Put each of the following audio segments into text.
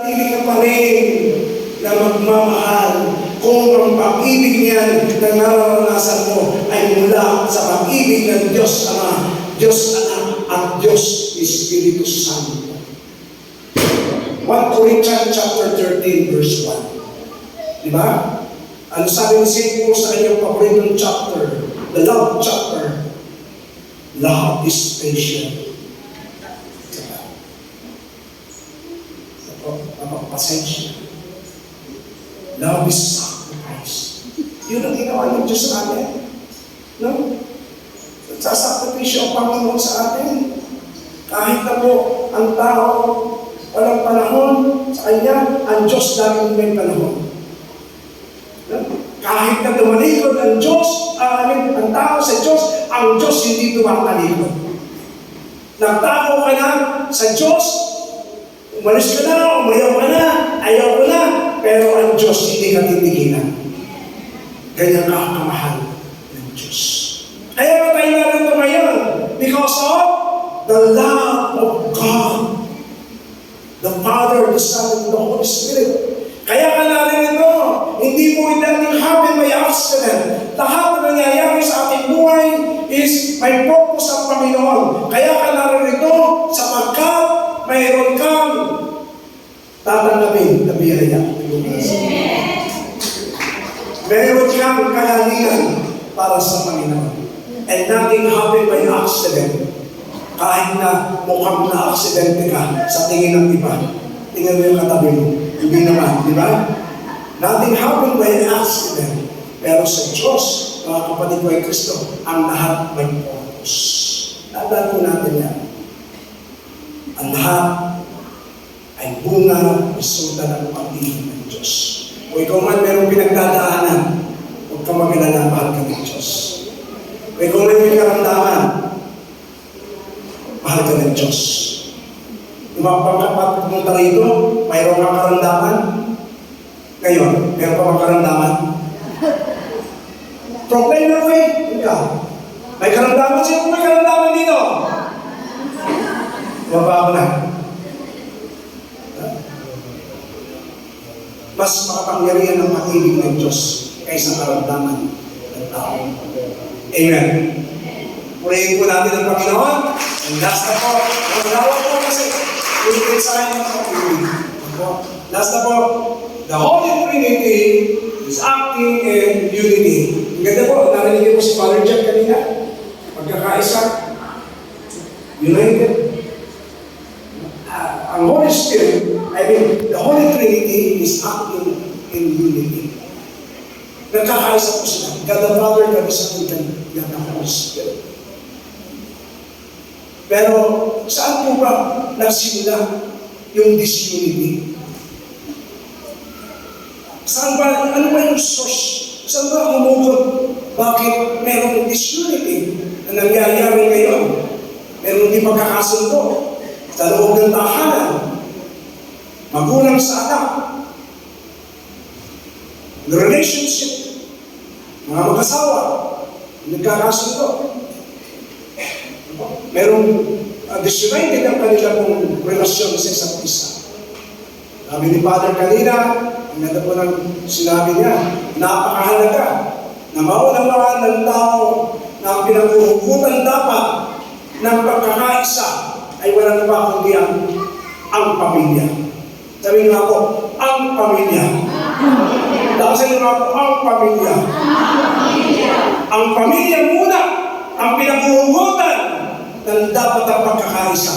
Hindi ka pa rin na magmamahal kung ang pag-ibig niyan na nararanasan mo ay mula sa pag-ibig ng Diyos Ama, Diyos Anak, at Diyos Espiritu Santo. 1 Corinthians chapter 13 verse 1. Di ba? Ano sabi ni St. Paul sa kanyang paboritong chapter, the love chapter, love is patient. Diba? Ito, napapasensya. Love is sacrifice. Yun ang ginawa ng Diyos sa atin. No? Sasakripisyo ang Panginoon sa atin. Kahit na po ang tao walang panahon sa Kanya, ang Diyos laging may panahon. No? Kahit na tumalikod ang Diyos, mean, ang tao sa Diyos, ang Diyos hindi tumatalikod. Nagtako ka na sa Diyos, umalis ka na, umayaw ka na, ayaw ko na, pero ang Diyos hindi ka titigilan. Ganyan ka kamahal ng Diyos. Kaya ba tayo narito ngayon? Because of the love of God. The Father, the Son, and the Holy Spirit. Kaya ka narito, hindi mo natin happen by accident. Lahat na nangyayari sa ating buhay is may purpose ang Panginoon. Kaya ka narito sapagkat mayroon kang tatanggapin na biyaya. Meron kang kahalingan para sa Panginoon. And nothing happened by accident. Kahit na mukhang na-aksidente ka sa tingin ng iba. Tingnan mo yung katabi mo. Hindi naman, di ba? Nothing happened by accident. Pero sa Diyos, mga kapatid ko ay Kristo, ang lahat may purpose. Tandaan po natin yan. Ang ay bunga resulta ng pag-ibig ng Diyos. Kung ikaw man merong pinagdadaanan, huwag ka mag-alala, mahal ka ng Diyos. Kung ikaw man may karamdaman, mahal ka ng Diyos. Yung mga pagkapat pumunta rito, mayroong kang karamdaman. Ngayon, meron ka karamdaman? Proclaim your faith. Ika. May karamdaman siya may karamdaman dito. Na. Mas makapangyarihan ang pag-ibig ng Diyos kaysa karamdaman ng tao. Amen. Purihin po natin ang Panginoon. And last na po, ang lawak po kasi, ulitin sa akin ng pag-ibig. Last na po, the Holy Trinity is acting in unity. Ang ganda po, narinig po si Father Jack kanina. Pagkakaisa, united. Ang Holy Spirit, I mean, the Holy Trinity is acting in unity. Nagkakaisa po sila. God the Father, God the Son, God the Holy Spirit. Pero saan po ba nagsimula yung disunity? Saan ba, ano ba yung source? Saan ba umukot? Bakit merong disunity na nangyayari ngayon? Meron di pagkakasundo sa loob ng tahanan. Magulang sa anak. The relationship. Mga mag-asawa. Nagkakasundo. Merong uh, disunited ang kanila pong relasyon sa isa't isa. Sabi ni Father kanina, ang ganda po ng sinabi niya, napakahalaga na maunawaan ng tao na ang pinag-uugutan dapat ng pagkakaisa ay walang iba kundi ang, ang pamilya. Sabi niyo ako, ang pamilya. Dakasin niyo ako, ang pamilya. Ang pamilya muna ang pinag-uugutan ng dapat ang pagkakaisa.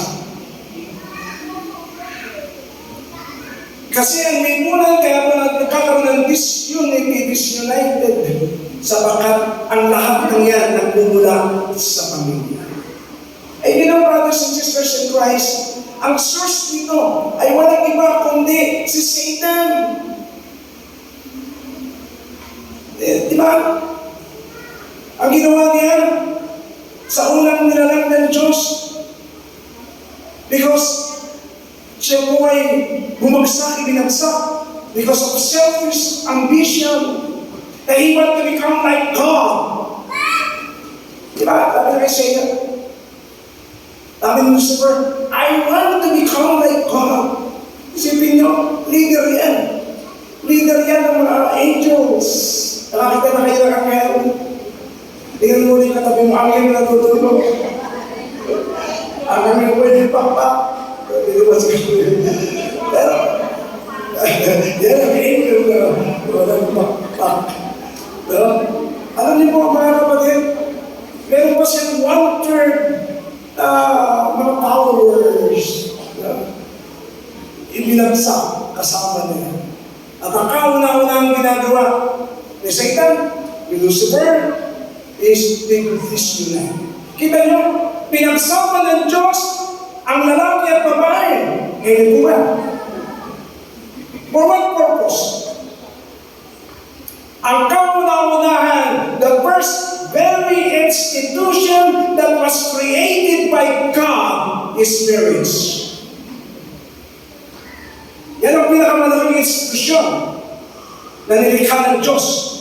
Kasi ang may mulan, kaya po nagkakaroon ng disunity, disunited, sapagat ang lahat ng yan nagmumula sa pamilya. Ay know, brothers and sisters in Christ, ang source nito ay walang iba kundi si Satan. Eh, di ba? Ang ginawa niya sa unang nilalang ng Diyos, because siya po ay bumagsak, ibinagsak because of selfish ambition that he want to become like God. Di ba? Sabi na kay Satan. Sabi ni Lucifer, I want to become like God. Isipin nyo, leader yan. Leader yan ng mga angels. Nakakita na kayo ng angel. Tingnan mo rin katabi mo, angel na tutulog. Ang angel pwede pa pa. Pwede ba siguro? Pero, yan ang angel na walang pakpak. Pero, alam niyo po mga kapatid, meron pa siyang one-third ah, mga followers. Yeah ibinagsak kasama niya. At ang kauna-unang ginagawa ni Satan, Lucifer, is division na. Kita niyo, pinagsama ng Diyos ang lalaki at babae. Ngayon po? For what purpose? Ang kauna-unahan, the first very institution that was created by God is marriage. Yan ang pinakamalaking institusyon na nilikha ng Diyos.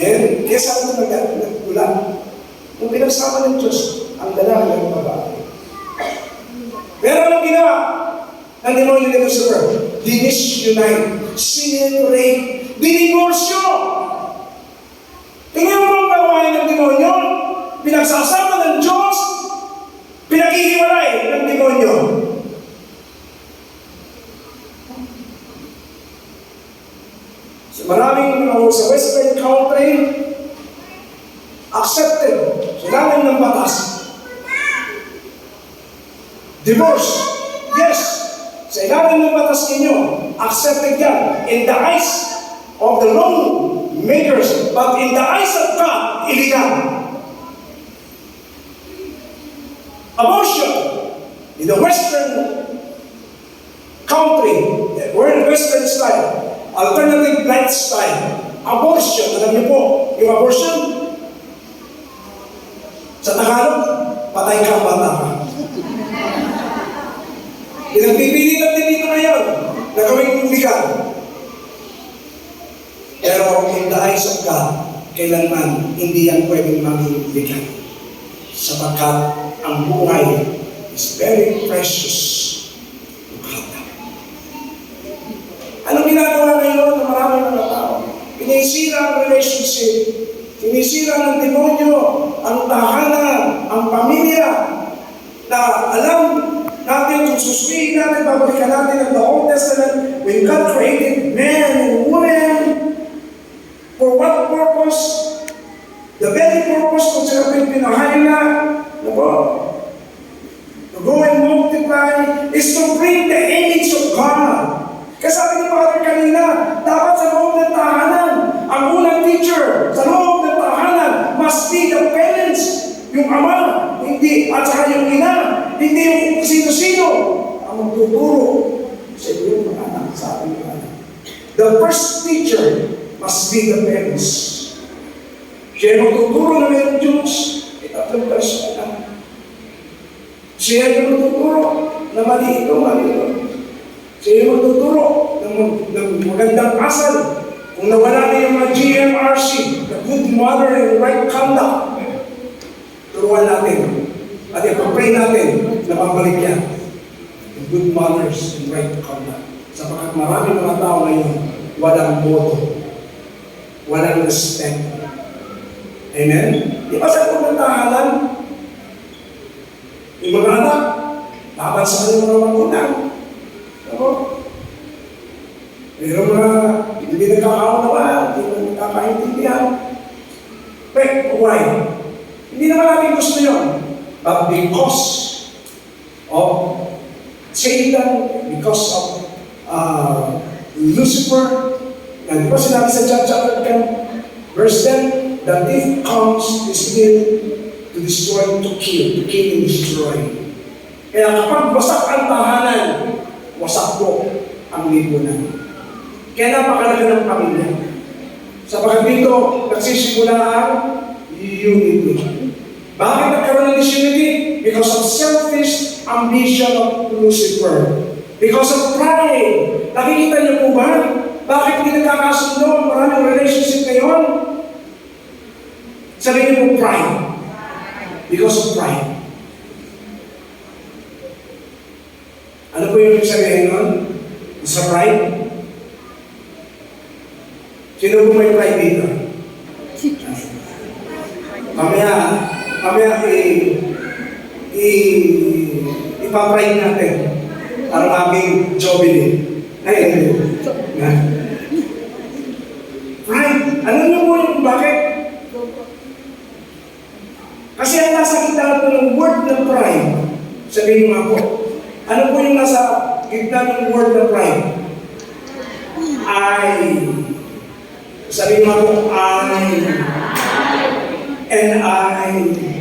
And kaya sa ito nagmula, nung pinagsama ng Diyos, ang lalaki ng babae. Pero anong ginawa ng demonyo ni Lucifer? Dinisunite, sineperate, diniborsyo. Tingnan mo ang gawain ng demonyo, pinagsasama ng Diyos, pinaghihiwalay ng demonyo. Maraming uh, sa Western country, accepted. Sa ilalim ng batas. Divorce, yes, sa ilalim ng batas ninyo, accepted yan. In the eyes of the law makers, but in the eyes of God, illegal. Abortion. In the Western country, the Western style, alternative lifestyle, abortion. Alam niyo po, yung abortion, sa Tagalog, patay ka, bata ka. Pinagpipilitan din dito ngayon na gawing legal. Pero in the eyes of God, kailanman hindi yan pwedeng maging legal. Sapagkat ang buhay is very precious to God. Anong ginagawa ngayon ng maraming mga tao? Pinisira ang relationship. Pinisira ng demonyo ang tahanan, ang pamilya, na alam natin kung susuriin natin, babalikan natin ang the Old Testament, when God created man and woman, for what purpose? The very purpose kung sila pinahain na, ano po? To go and multiply is to bring the image of God. Kasi sabi ni Father kanina, dapat ama, hindi, at saka yung ina, hindi yung sino-sino ang magtuturo sa iyong mga anak, sa ating mga anak. The first teacher must be the parents. Siya yung magtuturo na mayroong Diyos, itatlong personal. Siya yung magtuturo na mali ito, mali ito. Siya yung magtuturo ng, ng magandang asal. Kung nawala na yung mga GMRC, the good mother and right conduct, turuan natin. At ipapray natin na pabalik yan. The good manners and right conduct. Sapagkat maraming mga tao ngayon, walang boto. Walang respect. Amen? Di ba sa kung tahanan, yung mga anak, laban sa kanilang mga magulang. Ako, Pero mga hindi nagkakaunawa, hindi na nagkakaintindihan. But why? Hindi naman natin gusto yun. But because of Satan, because of uh, Lucifer, and di ba sinabi sa John chapter 10, verse 10, the thief comes to steal, to destroy, to kill, to kill and destroy. Kaya kapag wasak ang tahanan, wasak po ang lipunan. Kaya napakalaga ng pamilya. Sapagkat dito, nagsisimula ang unity. Bakit nagkaroon ng disunity? Because of selfish ambition of Lucifer. Because of pride. Nakikita niyo po ba? Bakit hindi nagkakasundo ang maraming relationship ngayon? Sabihin niyo po pride. Because of pride. Ano po yung sabihin nun? Sa pride? Sino po may pride dito? Mamaya, mamaya i, i, ipapride natin para maging jubilee. Ay, ay, ay. Pride. Alam niyo po yung bakit? Kasi ang nasa gitna po ng word na pride, sabihin mo ako, ano po yung nasa gitna ng word na pride? I. Sabihin mo ako, I. And I.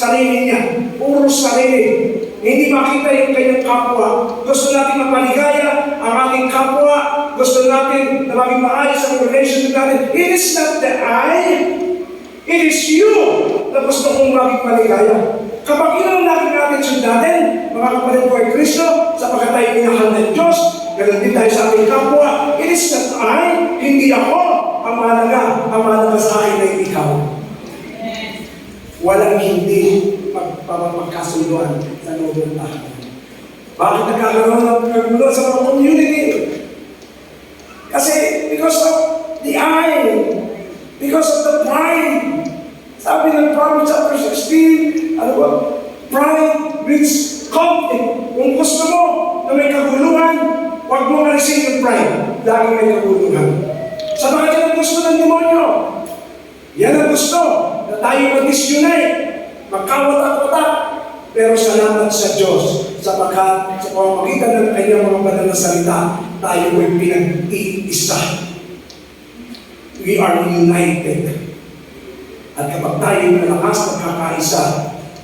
sarili niya. Puro sarili. Hindi makita yung kanyang kapwa. Gusto natin mapaligaya ang ating kapwa. Gusto natin na maging maayos ang relationship natin. It is not the I. It is you na gusto kong maging maligaya. Kapag yun ang lagi natin sundatin, mga kapatid ko ay Kristo, sapagkat tayo minahal ng Diyos, ganun din tayo sa ating kapwa. It is not I, hindi ako, ang mahalaga. Ang mahalaga sa akin ay ikaw. Walang hindi magpapagkasunduan sa loob ng tahanan. Bakit nagkakaroon ng kagulo sa mga community? Kasi because of the I, because of the pride. Sabi ng Proverbs chapter 16, ano ba? Pride breeds conflict. Kung gusto mo na may kaguluhan, huwag mo alisin yung pride. Lagi may kaguluhan. Sa mga gusto ng demonyo. Yan ang gusto na tayo mag-disunite, magkawatak-watak, pero salamat sa Diyos sapagkat sa pamamagitan ng kanyang mga banal na salita, tayo ay pinag-iisa. We are united. At kapag tayo malakas magkakaisa,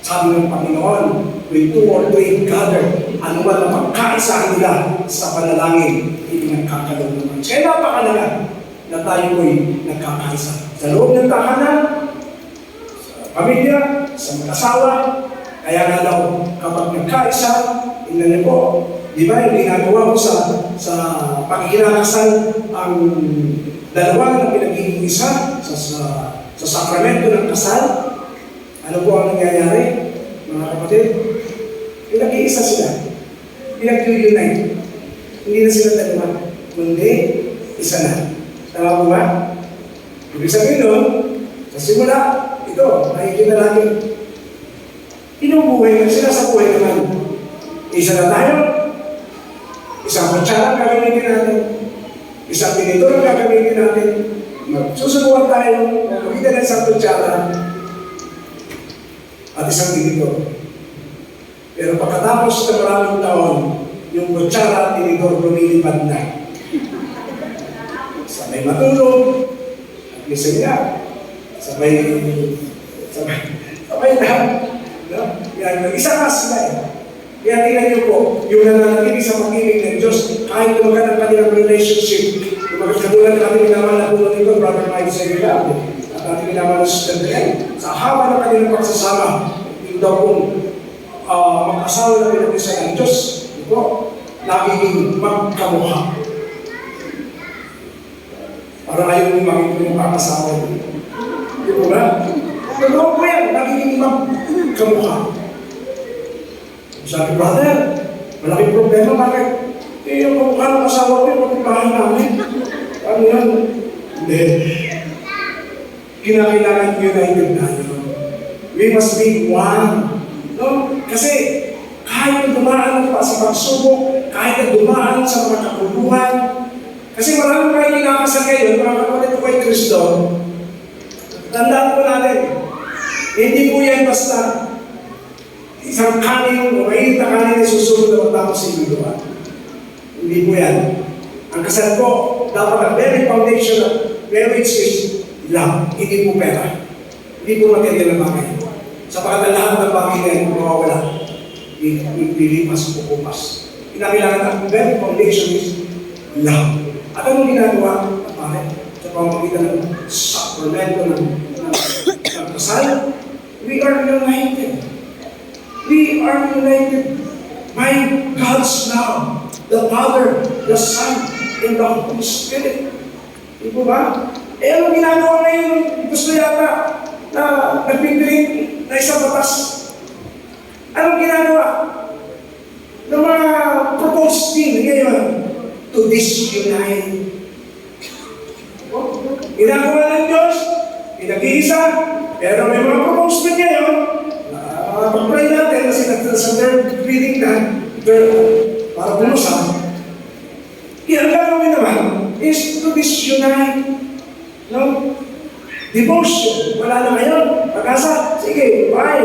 sabi ng Panginoon, with two or three gather, ano man ang pagkaisahan nila sa panalangin, hindi nagkakaroon naman. Kaya napakalaga na tayo ay nagkakaisa. Sa loob ng tahanan, sa pamilya, sa mag-asawa, kaya nga daw, kapag nagkaisa, tingnan niyo po, di ba yung ginagawa mo sa, sa pagkikinakasan ang dalawa na pinagiging isa sa, sa, sa sakramento ng kasal? Ano po ang nangyayari, mga kapatid? Pinag-iisa sila. Pinag-unite. Hindi na sila dalawa, kundi isa na. Tama po ba? Ibig sabihin nun, sa simula, ito, nakikita natin, Inubuhay na sila sa buhay naman. Isa na tayo. Isang kutsara ang gagamitin natin. Isang pinito ang gagamitin natin. Susubukan tayo. Pagkita ng isang kutsara at isang pinito. Pero pagkatapos ng maraming taon, yung kutsara at tinidor lumilipad na. Sabay matulog, at gising na. Sabay, sabay, sabay lahat. No? Yan, isa nga sila eh. Kaya tingnan niyo po, yung nananatili sa pag-ibig ng Diyos, kahit lumagan ang kanilang relationship, lumagan katulad ng ating minaman na puno nito, Brother Mike Seguela, at ating minaman na Brian, sa haba ng kanilang pagsasama, yung daw kong uh, mag-asawa na pinag-isa ng Diyos, ito, nagiging magkamukha. Ayaw makikita yung pag-asawa niyo. Di ba ba? Totoo po yan, nagiging magkamukha. Sabi, brother, malaking problema, bakit? Eh, yung kamukha ng asawa ko, yung kapitbahay namin. Ano yan? Hindi. Kinakailangan united na yun. We must be one. No? Kasi, kahit na dumaan pa sa pagsubok, kahit na dumaan sa mga kakuluhan, kasi maraming kayo kinakasal ngayon, mga kapatid ko kay Kristo, tandaan po natin, Hindi po yan basta isang kanin o mainit na kanin na susunod na matapos inyo Hindi po yan. Ang kasal po, dapat ang very foundation of marriage is love, hindi po pera. Hindi po material na bagay. Sapagat ang lahat ng bagay na yun, mawawala. Lilipas po kupas. Kinakailangan ang very foundation is love. At anong ginagawa? Pare, sa pamamagitan ng sakramento ng, ng, ng kasal, we are united. We are united by God's love. The Father, the Son, and the Holy Spirit. Di ba? Eh, anong ginagawa ngayon? Gusto yata na nagpipilit na isang batas. Anong ginagawa? Ng mga proposed bill ngayon to disunite. Ginagawa ng Diyos, pinag-iisa, pero may mga bill ngayon, uh, pag-pray natin kasi sa third reading na, third, para bumusan, yan gagawin naman is to disunite. No? Devotion. Wala na ngayon. Pag-asa, sige, bye.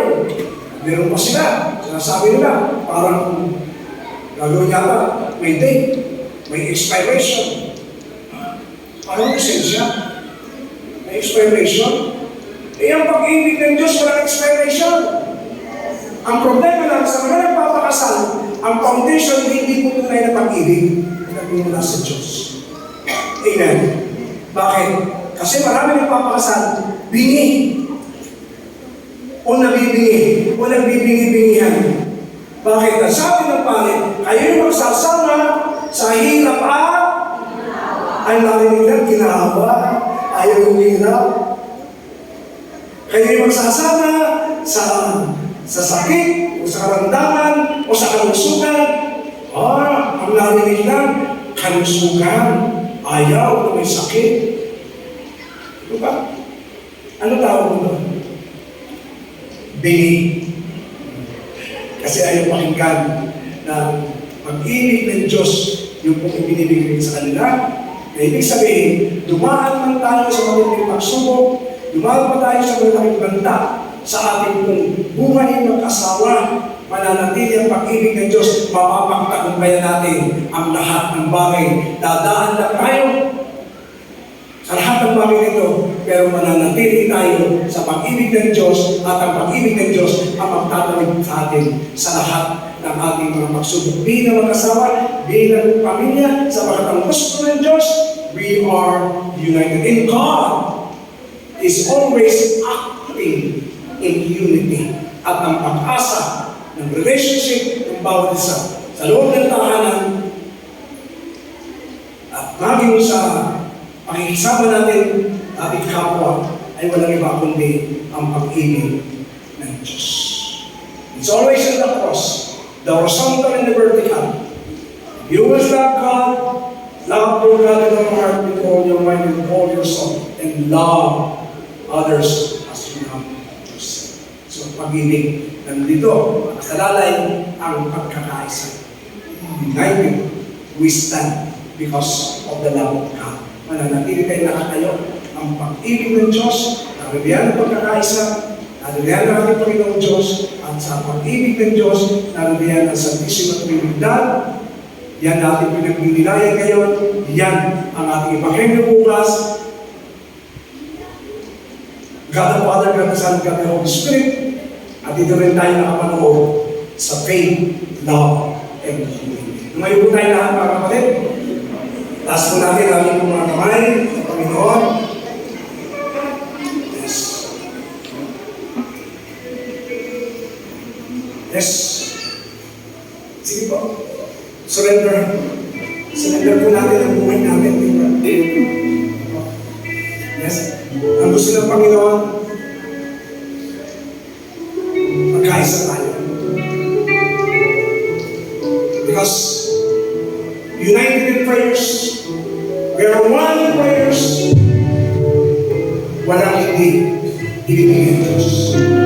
Meron pa sila. Sinasabi nila, parang gagawin yata, may date, may expiration. Parang lisensya. May expiration. Eh, ang pag-ibig ng Diyos, walang expiration. Ang problema lang sa mga nagpapakasal, ang foundation hindi po tunay na pag-ibig na pinula sa Diyos. Amen. Bakit? Kasi marami nagpapakasal, bingi. O nabibingi. O nagbibingi-bingihan. Bakit? Ang sabi ng pare, kayo'y magsasama sa hirap at ang narinig ng ginawa. Ayaw humihirap. Kayo'y magsasama sa sa sakit, o sa karamdaman, o sa kalusugan. Ah, ang narinig lang, kalusugan. Ayaw na may sakit. Ano ba? Ano tawag mo? Bingi. Kasi ayaw pakinggan na pag-ibig ng Diyos yung pong ibinibigay sa kanila. Na ibig sabihin, dumaan man tayo sa mga pagsubok, dumaan pa tayo sa mga banta sa ating pong buhay ng asawa, mananatili ang pag-ibig ng Diyos, mapapagtagumpayan natin ang lahat ng bagay. Dadaan lang tayo sa lahat ng bagay nito, pero mananatili tayo sa pag-ibig ng Diyos at ang pag-ibig ng Diyos ang magtatawid sa atin sa lahat ng ating mga pagsubok. Bilang mag-asawa, bilang pamilya, sa pagkatang gusto ng Diyos, we are united. And God is always acting in unity. At ang pag-asa ng relationship ng bawat isa sa loob ng tahanan at maging sa pakikisama natin ating kapwa ay walang iba kundi ang pag-ibig ng Diyos. It's always in the cross, the horizontal and the vertical. You must love God, love your God in your heart with all your mind and all your soul, and love others as you love yourself. So, pag-ibig, nandito, nakasalalay ang pagkakaisa. United, we stand because of the love of God. Mananatili tayo nakatayo ang pag-ibig ng Diyos, ang pagkakaisa, narilihan ang ating Panginoong Diyos, at sa pag-ibig ng Diyos, narilihan ang Santisima Trinidad, yan natin pinagbibinayan ngayon, yan ang ating Ebanghelyo bukas, God the Father, God the Son, God the Holy Spirit, at dito rin tayo nakapanood sa faith, love, and unity. Lumayo po tayo lahat mga kapatid. Taas po natin ang mga kamay Panginoon. Yes. Sige po. Surrender. Surrender po natin ang buhay natin. di ba? Yes. Ang gusto ng Panginoon, magkaisa tayo. Because united in prayers, we are one in prayers, walang hindi ibibigay ng Diyos.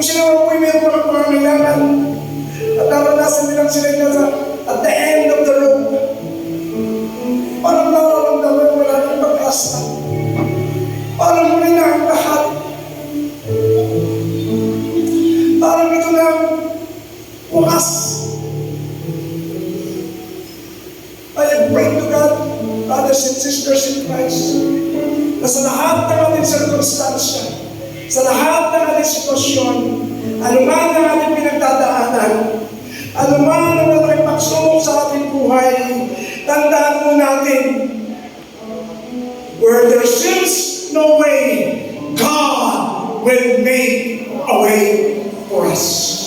Kung sino man po yung mayroong mga pangangailangan, at naranasan nilang sila nasa at the end of the road, parang nararamdaman wala ng pag-asa. Parang muli na tayong lahat. Parang ito na ang bukas. I pray to God, brothers and sisters in Christ, na sa lahat ng ating circumstansya, sa lahat ng ating sitwasyon, anuman ang ating pinagdadaanan, anuman ang ating pagsubok sa ating buhay, tandaan mo natin, where there seems no way, God will make a way for us.